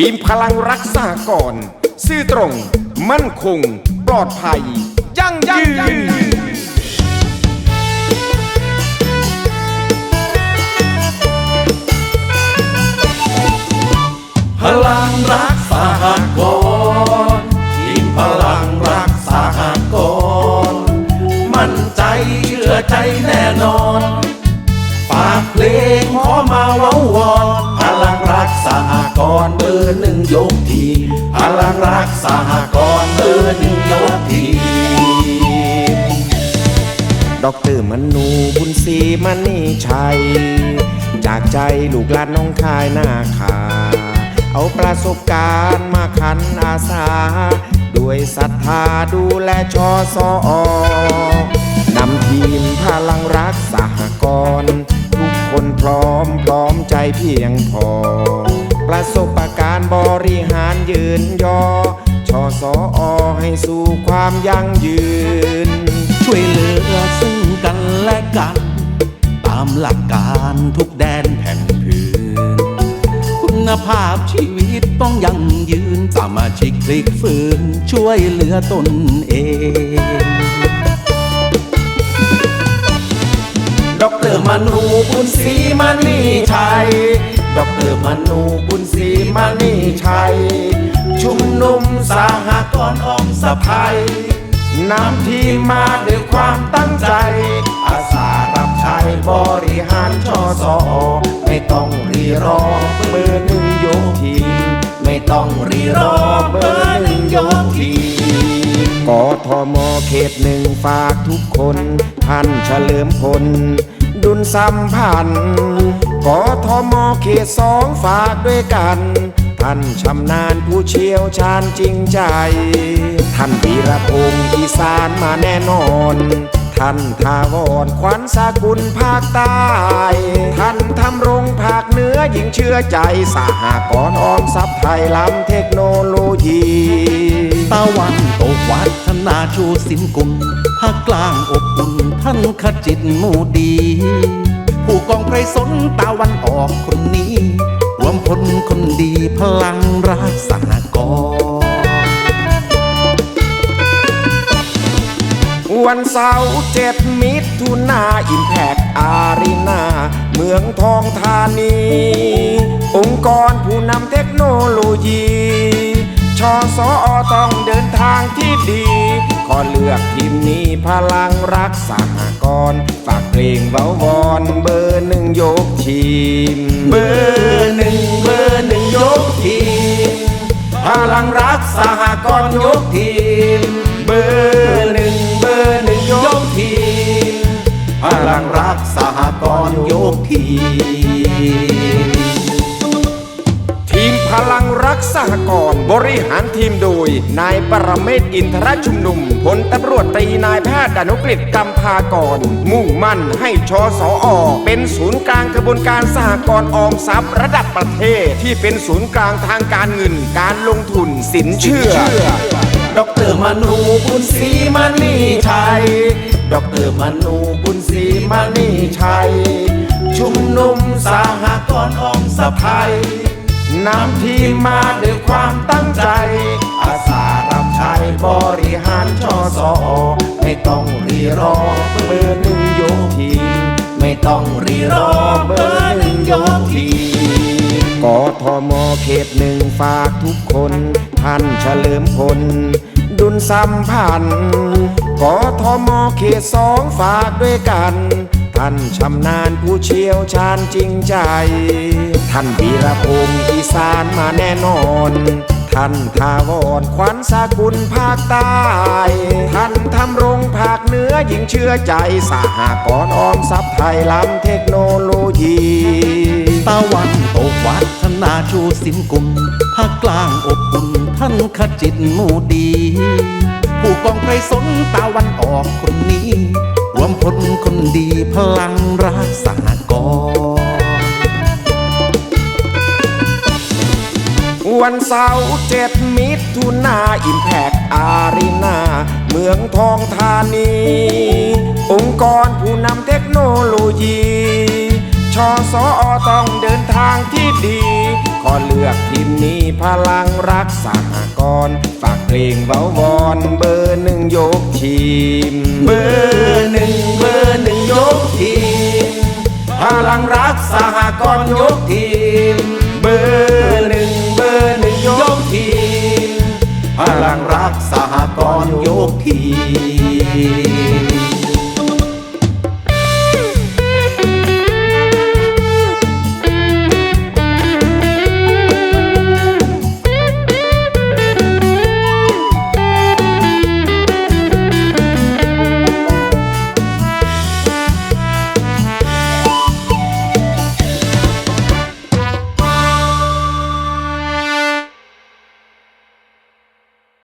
ทีมพลังรักษาก่อน ซื่อตรง มั่นคง ปลอดภัย ยั่งยืนพลังรักสหกรณ์ทีมพลังรักสหกรณ์มั่นใจเชื่อใจแน่นอน ฝากเพลงขอมาเว้าวอนพลังรัก อหนึ่งยกทีพลังรักสหกรณ์เบอร์หนึ่งยกทีดอกเตอร์มนูบุญศรีมณีชัย จากใจลูกหลานน้องคายหน้าขา เอาประสบการณ์มาขันอาสา ด้วยศรัทธาดูแลชอสอน ยืนยอชอสออให้สู่ความยั่งยืน ช่วยเหลือซึ่งกันและกัน ตามหลักการทุกแดนแผ่นพื้น คุณภาพชีวิตต้องยั่งยืนสามาชิกคลิกฝืนช่วยเหลือตนเองดอกเตอรมนูบุญศรีมณีชัย ดอกเตอร์มนูบุญศรีมณีชัย ชุมนุมสาหกรณ์ออมสะพายนำทีมมาด้วยความตั้งใจ อาสารับใช้บริหารชอสอไม่ต้องรีรอเบอร์หนึ่งยกทีไม่ต้องรีรอเบอร์หนึ่งยกทีกทมเขตหนึ่งฝากทุกคน ท่านเฉลิมพลดุลสัมพันธ์ กทมเขตสองฝากด้วยกัน ท่านชำนาญผู้เชี่ยวชาญจริงใจ ท่านวีรพงศ์อีสานมาแน่นอน ท่านทาวรขวัญสากุลภาคใต้ ท่านทำรงภาคเหนือยิ่งเชื่อใจสหกรณ์ออมทรัพย์ไทยล้ำเทคโนโลยีตะวันตกวัฒนาชูสินกุลภาคกลางอบอุ่นท่านขจิตมูดี ผู้กองไพรสนตะวันออกคนนี้ รวมพลคนดีพลังรักสหกรณ์วันเสาร์เจ็ดมิถุนาอิมแพกอารีนาเมืองทองธานี องค์กรผู้นำเทคโนโลยี ชอสอต้องเดินทางที่ดี ขอเลือกทีมนี้พลังรักสหกรณ์ฝากเพลงเบาวอนเบอร์หนึ่งยกทีม เบอร์หนึ่งเบอร์หนึ่งยกทีม พลังรักสหกรณ์ยกทีม เบอร์หนึ่งเบอร์หนึ่งยกทีม พลังรักสหกรณ์ยกทีมทีมพ ลังรักสหกรณ์บริหารทีมโดย นายปรเมศอินทรชุมนุมพลตำรวจตรีนายแพทย์ดนุกฤษกำพากร มุ่งมั่นให้ชสอเป็นศูนย์กลางกระบวนการสหกรณ์ออมทรัพย์ระดับประเทศ ที่เป็นศูนย์กลางทางการเงิน การลงทุนสินเชื่อดอกเตอรมนูบุญศรีมณีชัยดอกเตอรมนูบุญศรีมณีชัยชุมนุมสหกรณ์ออมสะพาย นำทีมมาด้วยความตั้งใจ อาสารับใช้บริหารชอสอไม่ต้องรีรอเบอร์หนึ่งยกที ไม่ต้องรีรอเบอร์หนึ่งยกทีกทมเขตหนึ่งฝากทุกคนท่านเฉลิมพลดุลสัมพันธ์กทมเขตสองฝากด้วยกัน ท่านชำนาญผู้เชี่ยวชาญจริงใจ ท่านวีรพงศ์อีสานมาแน่นอน ท่านทาวรขวัญสากุลภาคใต้ ท่านทำรงภาคเหนือยิ่งเชื่อใจสหกรณ์ออมทรัพย์ไทยล้ำเทคโนโลยีตะวันตกวัฒนาชูสินกุลภาคกลางอบอุ่นท่านขจิตมูดี ผู้กองไพรสนตะวันออกคนนี้ รวมพลคนดีพลังรักสหกรณ์วันเสาร์เจ็ดมิถุนาอิมแพกอารีนาเมืองทองธานี องค์กรผู้นำเทคโนโลยีชอสอต้องเดินทางที่ดี ขอเลือกทีมนี้พลังรักสหกรณ์ฝากเพลงเบาวอนเบอร์หนึ่งยกทีมเบอร์ ลังรักสหกรณ์ยกทีม เบอร์หนึ่งเบอร์หนึ่งยกทีมพลังรักสหกรณ์ยกทีม